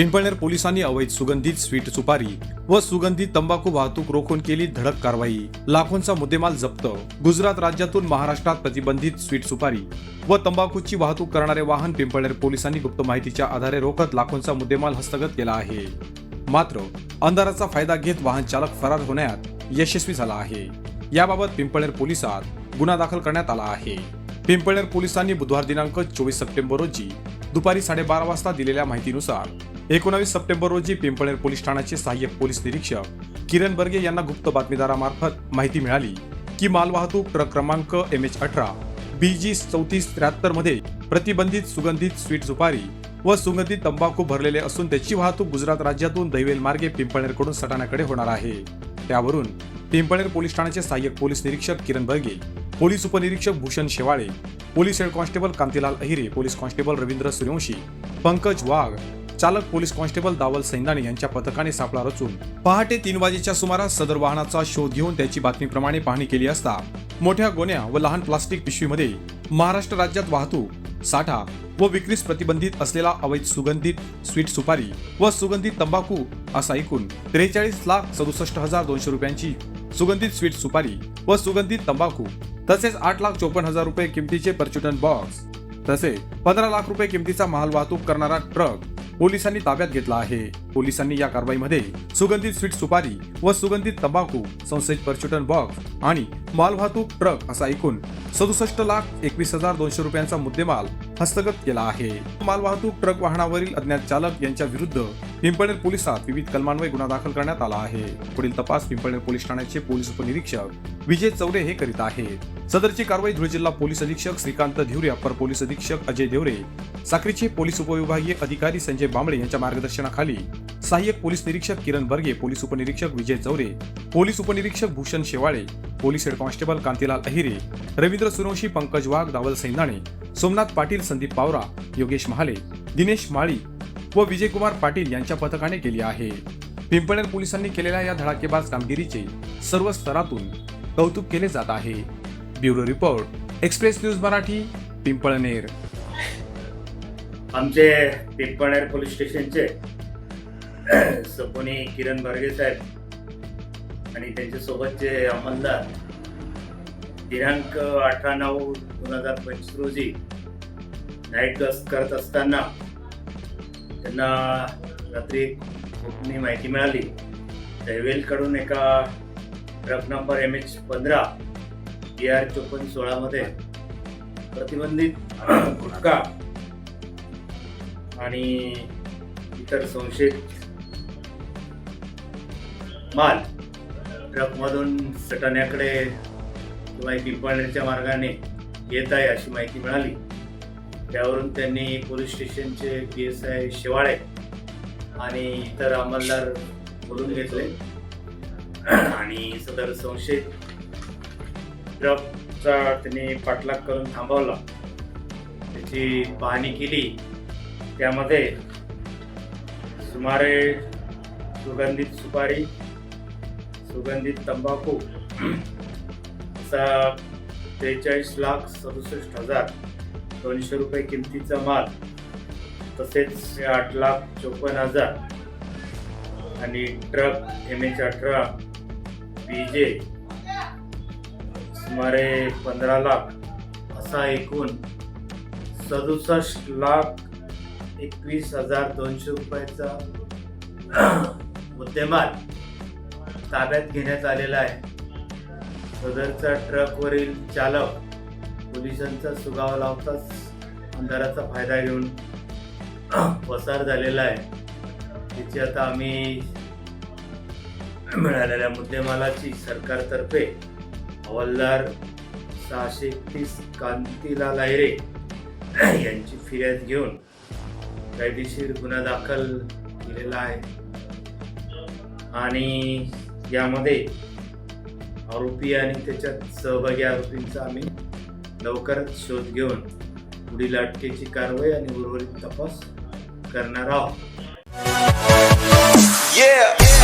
पिंपळनेर पोलिसांनी अवैध सुगंधित स्वीट सुपारी व सुगंधित तंबाखू वाहतूक रोखून केली धडक कारवाई. लाखोंचा मुद्देमाल जप्त. गुजरात राज्यातून महाराष्ट्रात प्रतिबंधित स्वीट सुपारी व तंबाखूची वाहतूक करणारे वाहन पिंपळनेर पोलिसांनी गुप्त माहितीच्या आधारे रोखत लाखोंचा मुद्देमाल हस्तगत केला आहे. मात्र अंधाराचा फायदा घेत वाहन चालक फरार होण्यात यशस्वी झाला आहे. याबाबत पिंपळनेर पोलिसात गुन्हा दाखल करण्यात आला आहे. पिंपळनेर पोलिसांनी बुधवार दिनांक चोवीस सप्टेंबर रोजी दुपारी साडेबारा वाजता दिलेल्या माहितीनुसार एकोणावीस सप्टेंबर रोजी पिंपळनेर पोलीस ठाण्याचे सहाय्यक पोलीस निरीक्षक किरण बर्गे यांना गुप्त बातमीदारामार्फत माहिती मिळाली की मालवाहतूक ट्रक क्रमांक एम एच अठरा बी जी चौतीस त्र्याहत्तरमध्ये प्रतिबंधित सुगंधित स्वीट सुपारी व सुगंधित तंबाखू भरलेले असून त्याची वाहतूक गुजरात राज्यातून दैवेल मार्गे पिंपळनेरकडून सटाण्याकडे होणार आहे. त्यावरून पिंपळनेर पोलीस ठाण्याचे सहाय्यक पोलीस निरीक्षक किरण बर्गे पोलीस उपनिरीक्षक Bhushan Shewale police head constable Kantilal Ahire police constable Ravindra Suryavanshi Pankaj Wagh चालक पोलीस कॉन्स्टेबल दावल सैंदाणे यांच्या पथकाने सापळा रचून पहाटे तीन वाजेच्या सुमारास सदर वाहनाचा शोध घेऊन त्याची बातमीप्रमाणे पाहणी केली असता मोठ्या गोण्या व लहान प्लास्टिक पिशवीमध्ये महाराष्ट्र राज्यात वाहतूक साठा व विक्रीस प्रतिबंधित असलेला अवैध सुगंधित स्वीट सुपारी व सुगंधित तंबाखू असा एकूण त्रेचाळीस लाख सदुसष्ट हजार दोनशे रुपयांची सुगंधित स्वीट सुपारी व सुगंधित तंबाखू तसेच आठ लाख चोपन्न हजार रुपये किमतीचे पर्च्युटन बॉक्स तसेच पंधरा लाख रुपये किमतीचा माल वाहतूक करणारा ट्रक पोलिसांनी ताब्यात घेतला आहे. पोलिसांनी या कारवाईमध्ये सुगंधित स्वीट सुपारी व सुगंधित तंबाखू संशयित परच्युटन बॉक्स आणि मालवाहतूक ट्रक असा एकूण सदुसष्ट लाख एकवीस हजार दोनशे रुपयांचा मुद्देमाल हस्तगत केला आहे. मालवाहतूक ट्रक वाहनावरील अज्ञात चालक यांच्या विरुद्ध पिंपळनेर पोलिसात विविध कलमान्वये गुन्हा दाखल करण्यात आला आहे. पुढील तपास पिंपळनेर पोलीस ठाण्याचे पोलीस उपनिरीक्षक विजय चौरे हे करीत आहेत. सदरची कारवाई धुळे जिल्हा पोलीस अधीक्षक श्रीकांत धिवरे अप्पर पोलीस अधीक्षक अजय देवरे साक्रीचे पोलीस उपविभागीय अधिकारी संजय बांबळे यांच्या मार्गदर्शनाखाली सहाय्यक पोलीस निरीक्षक किरण बर्गे पोलीस उपनिरीक्षक विजय चौरे पोलीस उपनिरीक्षक Bhushan Shewale police head constable Kantilal Ahire Ravindra Surwanshi Pankaj Wagh Dawal Saindane Somnath Patil Sandeep Pawara Yogesh Mahale Dinesh माळी व विजयकुमार पाटील यांच्या पथकाने केली आहे. पिंपळनेर पोलिसांनी केलेल्या या धडाकेबाज कामगिरीचे सर्व स्तरातून कौतुक केले जात आहे. Bureau report express news Marathi Pimpalner. आमचे पिंपळनेर पोलीस स्टेशनचे सपोनी किरण बर्गे साहेब आणि त्यांच्या सोबतचे अंमलदार दिनांक अठरा नऊ दोन हजार पंचवीस रोजी नाईट गस्त करत असताना त्यांना रात्री गोपनीय माहिती मिळाली. दैवेलकडून एका ट्रक नंबर एम एच पंधरा बी आर चोपन्न सोळामध्ये प्रतिबंधित गुटखा आणि इतर संशयित माल ट्रकमधून सटाण्याकडे किंवा पिंपळनेरच्या मार्गाने येत आहे अशी माहिती मिळाली. त्यावरून त्यांनी पोलीस स्टेशनचे पी एस आय शिवाळे आणि इतर अंमलदार बोलून घेतले. आणि सदर संशयित ट्रकचा त्यांनी पाठलाग करून थांबवला. त्याची पाहणी केली. त्यामध्ये सुमारे सुगंधित सुपारी सुगंधित तंबाखू त्रेचाळीस लाख सदुसष्ट हजार दोनशे रुपये किमतीचा माल तसेच आठ लाख चोपन्न हजार. आणि ट्रक एम एच अठरा बी जे सुमारे पंधरा लाख असा एकूण सदुसष्ट लाख एकवीस हजार दोनशे रुपयाचा मुद्देमाल. ताब्यात घेण्यात आलेला आहे. सदरचा ट्रकवरील चालक पोलिसांचा सुगावा लावताच अंधाराचा फायदा घेऊन पसार झालेला आहे. त्याची आता आम्ही मिळालेल्या मुद्देमालाची सरकारतर्फे हवालदार सहाशे एकतीस कांतीलाल आयरे यांची फिर्याद घेऊन कायदेशीर गुन्हा दाखल केलेला आहे. आणि यामध्ये आरोपी आणि त्याच्यात सहभागी आरोपींचा आम्ही लवकरच शोध घेऊन पुढील अटकेची कारवाई आणि उर्वरित तपास करणार आहोत Yeah.